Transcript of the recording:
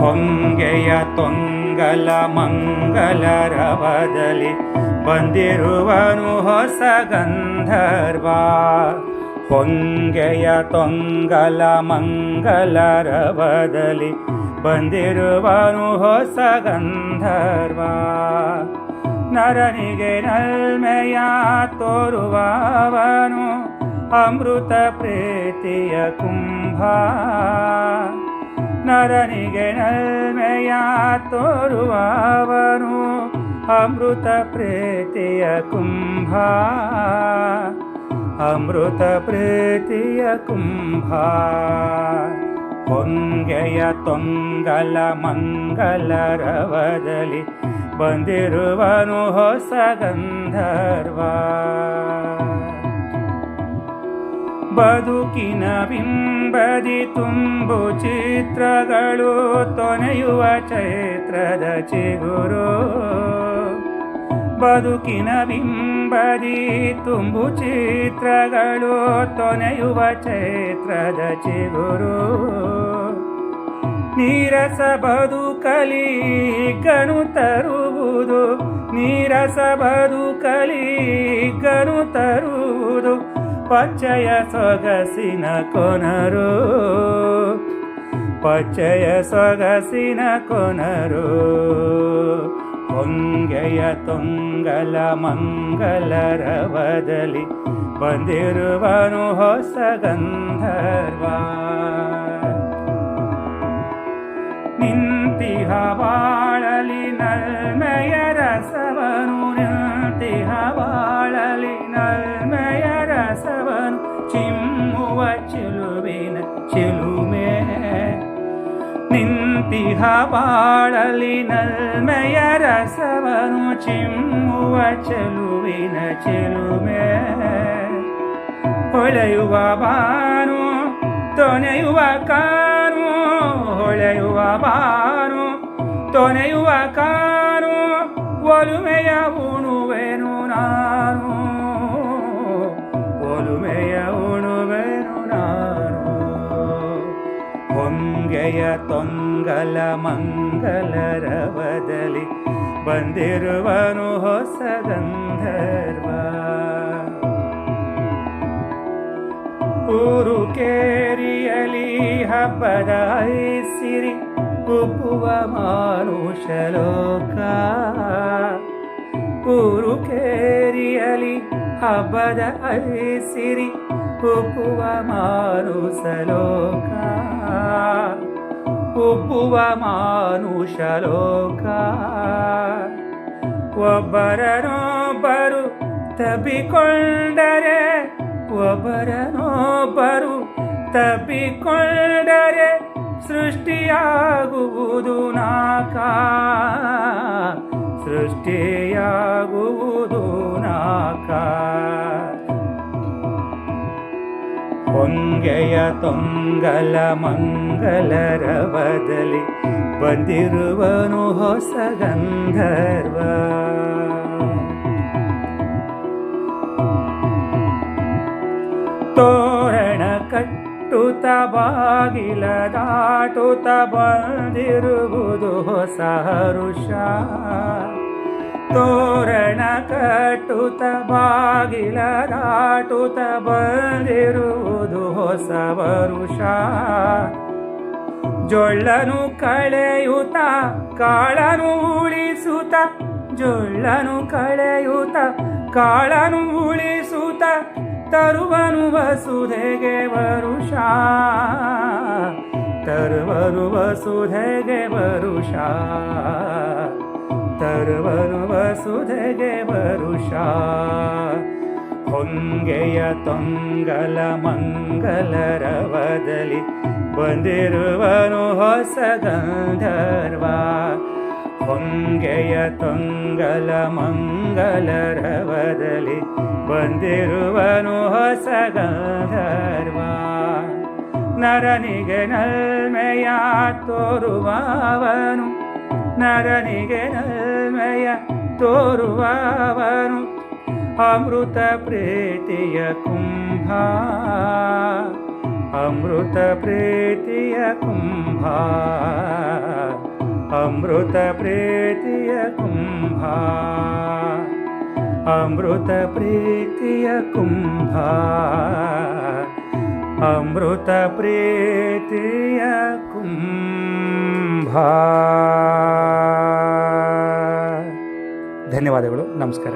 ಹೊಂಗೆಯ ತೊಂಗಲ ಮಂಗಲರವದಲ್ಲಿ ಬಂದಿರುವನು ಹೊಸ ಗಂಧರ್ವ. ಹೊಂಗೆಯ ತೊಂಗಲ ಮಂಗಲರವದಲ್ಲಿ ಬಂದಿರುವನು ಹೊಸ ಗಂಧರ್ವ. ನರನಿಗೆ ನಲ್ಮೆಯ ತೋರುವವನು ಅಮೃತ ಪ್ರೀತಿಯ ಕುಂಭ. ನರನಿಗೆ ನಲ್ಮೆಯ ತೋರುವವನು ಅಮೃತ ಪ್ರೀತಿಯ ಕುಂಭ. ಅಮೃತ ಪ್ರೀತಿಯ ಕುಂಭ. ಹೊಂಗೆಯ ತೊಂಗಲ ಮಂಗಲರವದಲ್ಲಿ ಬಂದಿರುವನು ಹೊಸ ಗಂಧರ್ವ. ಬದುಕಿನ ಬಿಂಬದಿ ತುಂಬು ಚಿತ್ರಗಳು ತೊನೆಯುವ ಚೈತ್ರದ ಚಿಗುರು. ಬದುಕಿನ ಬಿಂಬದಿ ತುಂಬು ಚಿತ್ರಗಳು ತೊನೆಯುವ ಚೈತ್ರದ ಚಿಗುರು. ನೀರಸ ಬದುಕಲಿ ಕಣು ತರುವುದು, ನೀರಸ ಬದುಕಲಿ ಕಣು ತರುವುದು ಪಚ್ಚಯ ಸೊಗಸಿನ ಕೊನರು. ಪಚ್ಚಯ ಸೊಗಸಿನ ಕೊನರು. ಹೊಂಗೆಯ ತೊಂಗಲ ಬದಲಿ ಬಂದಿರುವನು ಹೊಸ ಗಂಧರ್ವ. ನಿಂತಿಹ ಬಾಳಲಿ ನಲ್ಮೆಯ ರಸವನು ಚಿಮ್ಮುವ ಚೆಲುವಿನ ಚೆಲುಮೆ. ನಿಂತಿಹ ಬಾಳಲಿ ನಲ್ಮೆಯ ರಸವನು ಚಿಮ್ಮುವ ಚೆಲುವಿನ ಚೆಲುಮೆ. ಹೊಳೆಯುವ ಬಾನು, ತೊನೆಯುವ ಕಾನು, ಹೊಳೆಯುವ ಬಾನು, ತೊನೆಯುವ ಕಾನು, ಒಲುಮೆಯ ಉಣುವೆನು ಮಂಗಲರವದಲ್ಲಿ ಬಂದಿರುವನು ಹೊಸ ಗಂಧರ್ವ. ಊರು ಕೇರಿಯಲಿ ಹಬ್ಬದ ಐಸಿರಿ ಮಾನುಷ ಮಾನುಷಲೋಕ. ಊರು ಕೇರಿಯಲಿ ಹಬ್ಬದ ಐಸಿರಿ ಮಾನುಷ ಮಾನುಸಲೋಕ ಉಬ್ಬುವ ಮಾನುಷಲೋಕ ಒಬ್ಬರನೊಬ್ಬರು ತಬ್ಬಿಕೊಂಡರೆ ಒಬ್ಬರನೊಬ್ಬರು ತಬ್ಬಿಕೊಂಡರೆ ಸೃಷ್ಟಿಯಾಗುವುದು ನಾಕ. ಸೃಷ್ಟಿಯಾಗುವುದು ನಾಕ. ಹೊಂಗೆಯ ತೊಂಗಲ ಮಂಗಲರವದಲ್ಲಿ ಬಂದಿರುವನು ಹೊಸ ಗಂಧರ್ವ. ತೋರಣ ಕಟ್ಟುತ್ತ ಬಾಗಿಲ ದಾಟುತ್ತ ಬಂದಿರುವುದು ಹೊಸ ಹರುಷ. ತೋರಣ ಕಟ್ಟುತ್ತ ಬಾಗಿಲ ದಾಟುತ್ತ ಬಂದಿರುವುದು ಹೊಸ ವರುಷ. ಜೊಳ್ಳನು ಕಳೆಯುತ್ತ ಕಾಳನು ಉಳಿಸುತ್ತ ಜೊಳ್ಳನು ಕಳೆಯುತ್ತ ಕಾಳನು ಉಳಿಸುತ್ತ ತರುವನು ವಸುಧೆಗೆ ವರುಷ. ತರುವನು ವಸುಧೆಗೆ ವರುಷ. ತರುವನು ವಸುಧೆಗೆ ವರುಷ. ಹೊಂಗೆಯ ತೊಂಗಲ ಮಂಗಲರವದಲ್ಲಿ ಬಂದಿರುವನು ಹೊಸ ಗಂಧರ್ವ. ಹೊಂಗೆಯ ತೊಂಗಲ ಮಂಗಲರವದಲ್ಲಿ ಬಂದಿರುವನು ಹೊಸ ಗಂಧರ್ವ. ನರನಿಗೆ ನಲ್ಮೆಯ ತೋರುವವನು ನರನಿಗೆ ನಲ್ಮೆಯ ತೋರುವವನು ಅಮೃತ ಪ್ರೀತಿಯ ಕುಂಭ ಅಮೃತ ಪ್ರೀತಿಯ ಕುಂಭ ಅಮೃತ ಪ್ರೀತಿಯ ಕುಂಭ ಅಮೃತ ಪ್ರೀತಿಯ ಕುಂಭ ಅಮೃತ ಪ್ರೀತಿಯ ಕುಂಭ. ಧನ್ಯವಾದಗಳು ನಮಸ್ಕಾರ.